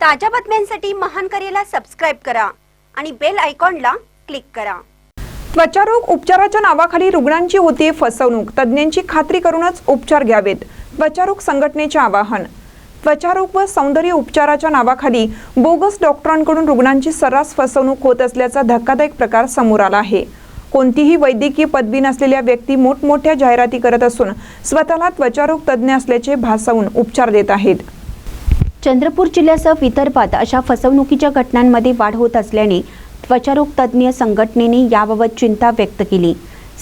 ताज्या बातम्यांसाठी महान करेला सबस्क्राईब करा आणि बेल आयकॉनला क्लिक करा. त्वचारोग उपचाराच्या नावाखाली रुग्णांची होती फसवणूक. तज्ज्ञांची खात्री करूनच उपचार घ्यावेत. त्वचारोग संघटनेचे आवाहन. त्वचारोग व सौंदर्य उपचाराच्या नावाखाली बोगस डॉक्टरांकडून रुग्णांची सर्रास फसवणूक होत असल्याचा धक्कादायक प्रकार समोर आला आहे. कोणतीही वैद्यकीय पदवी नसलेल्या व्यक्ती मोठमोठ्या जाहिराती करत असून स्वतःला त्वचारोग तज्ज्ञ असल्याचे भासवून उपचार देत आहेत. चंद्रपूर जिल्ह्यासह विदर्भात अशा फसवणुकीच्या घटनांमध्ये वाढ होत असल्याने त्वचारोग तज्ज्ञ संघटनेने याबाबत चिंता व्यक्त केली.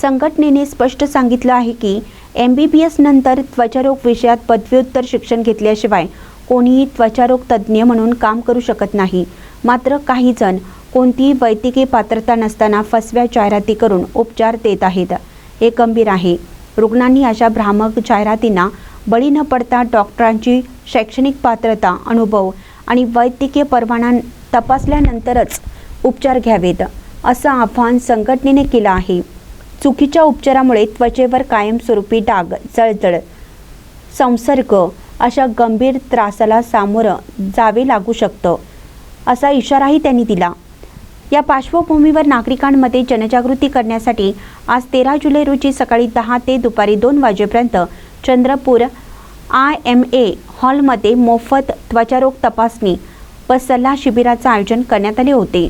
संघटनेने स्पष्ट सांगितलं आहे की एम बी बी एस नंतर त्वचारोग विषयात पदव्युत्तर शिक्षण घेतल्याशिवाय कोणीही त्वचारोग तज्ज्ञ म्हणून काम करू शकत नाही. मात्र काही जण कोणतीही वैद्यकीय पात्रता नसताना फसव्या जाहिराती करून उपचार देत आहेत. हे गंभीर आहे. रुग्णांनी अशा भ्रामक जाहिरातींना बळी न पडता डॉक्टरांची शैक्षणिक पात्रता अनुभव आणि वैद्यकीय परवाना तपासल्यानंतरच उपचार घ्यावेत असं आव्हान संघटनेने केलं आहे. चुकीच्या उपचारामुळे त्वचेवर कायमस्वरूपी डाग जळजळ संसर्ग अशा गंभीर त्रासाला सामोरं जावे लागू शकतं असा इशाराही त्यांनी दिला. या पार्श्वभूमीवर नागरिकांमध्ये जनजागृती करण्यासाठी आज तेरा जुलै रोजी सकाळी दहा ते दुपारी दोन वाजेपर्यंत चंद्रपूर आय एम ए हॉलमध्ये मोफत त्वचारोग तपासणी व सल्ला शिबिराचं आयोजन करण्यात आले होते.